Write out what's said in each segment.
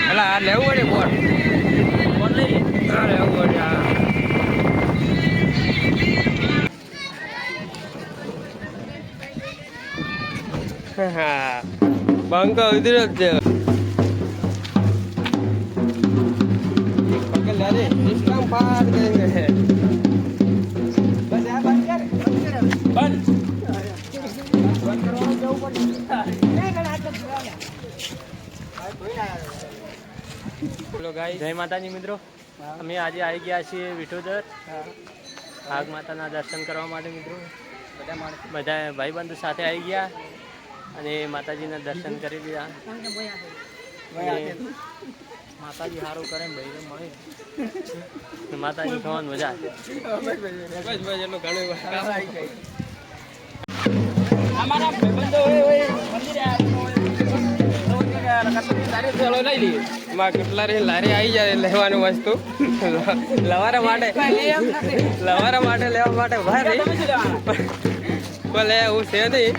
એટલે આ લેવું પડે બોર્ડ હા લેવું પડે હા. હા. બંકો ઉતર્યો જ છે. પકડ લે રે. ઇસ્લામ પાર કરેંગે બોલો ગાઈ જય માતાજી મિત્રો. અમે આજે આવી ગયા છીએ વિઠોદર. આગ માતાના દર્શન કરવા માટે મિત્રો. બધા ભાઈબંધો સાથે આવી ગયા અને માતાજીના દર્શન કરી દીધા માતાજી સારું કરે ને ભાઈ મળે. માતાજી ખાવાનું મજા આવે. અમારા ભાઈબંધો મંદિરે લારી આવી જાય લેવાનું વસ્તુ લવારા માટે લવારા માટે લેવા માટે ભારે એવું છે નહીં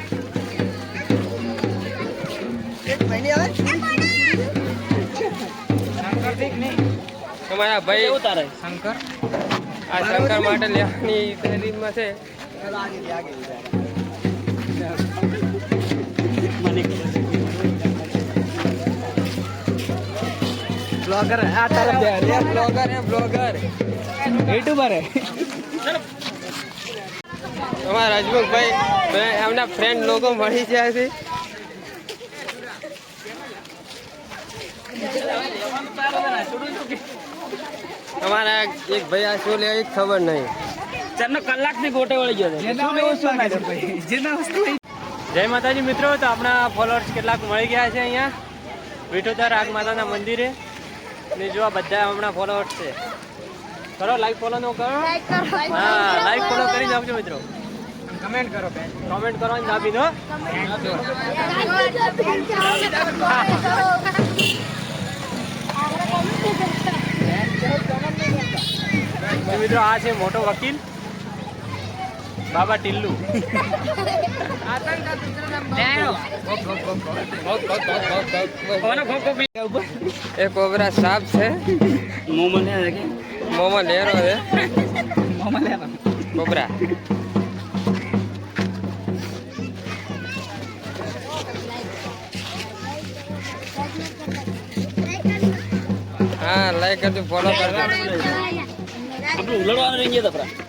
તમારા ભાઈ. શંકર આ શંકર માટે લેવાની છે બ્લોગર આ તરફ બ્લોગર એ બ્લોગર યુટ્યુબર હે અમારા હસમુખભાઈ મેં એમના ફ્રેન્ડ લોકો મળી ગયા છે. અમારા એક ભાઈ આ શું લે એ ખબર નહીં. ચારનો કલાકની ગોટે વળી ગયો જય માતાજી મિત્રો તો આપણા ફોલોઅર્સ કેટલાક મળી ગયા છે અહીંયા. વિઠોતા રાગ માતાના મંદિરે. ને જો આ બધા હમણાં ફોલોઅર્સ છે. કરો લાઈક ફોલો નો કરો. હા લાઈક ફોલો કરી. નાખજો મિત્રો. કમેન્ટ કરો બેન કોમેન્ટ કરવાની દાબી દો મિત્રો આ છે મોટો વકીલ. બાબા ટિલ્લુ. એ કોબરા સાપ છે. મોમાં લેરો છે. કોબરા. હા લાઈક કરજો ફોલો કરજો. આપણે ઉલડવાનું રહી ગયા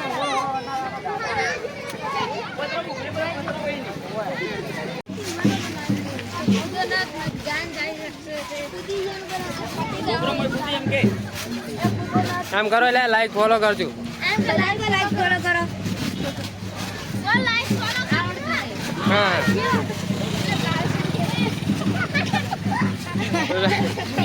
આમ કરો એટલે લાઈક ફોલો કરજો. હા.